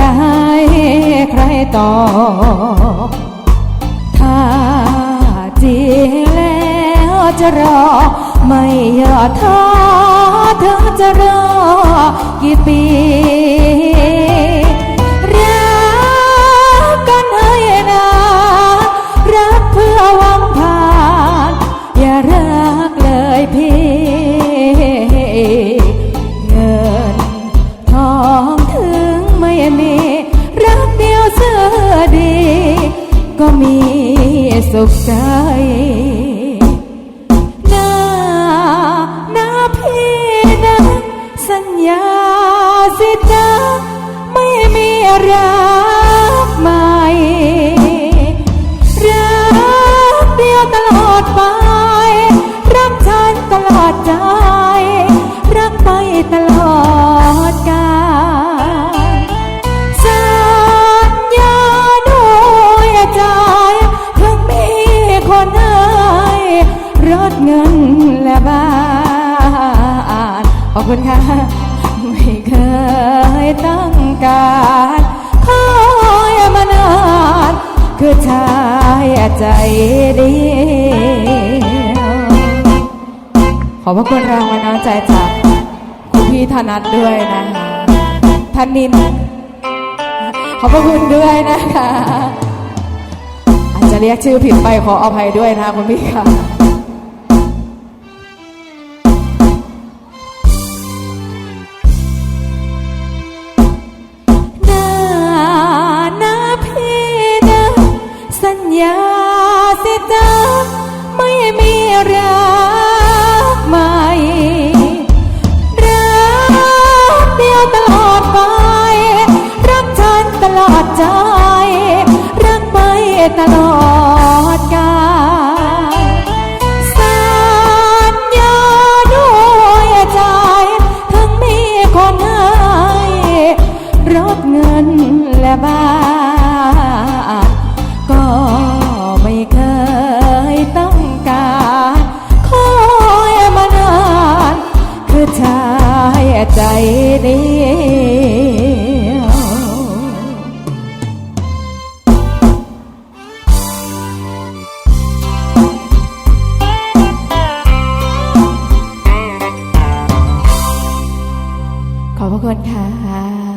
อย่าให้ใครต่อ ถ้าจริงแล้วจะรอ ไม่อย่าท้อเธอจะรอ กี่ปี สุขใจน้าน้าพี่นะ สัญญาสิจ้าไม่มีรักใหม่รักเดียวตลอดไป รักฉันตลอดใจ รักไปตลอด นและบ้านขอบคุณค่ะไม่เคยต้องการคอยมานานคือชายใจเดียวขอบพระคุณรางวัลน้ำใจจากคุณพี่ธนัทด้วยนะคะธนิน ขอบพระคุณด้วยนะคะ อาจจะเรียกชื่อผิดไปขออภัยด้วยนะคะคุณพี่ค่ะ ตลอดกาลสัญญาด้วยใจถึงมีคนให้รถเงินและบ้าน พระคุณค่ะ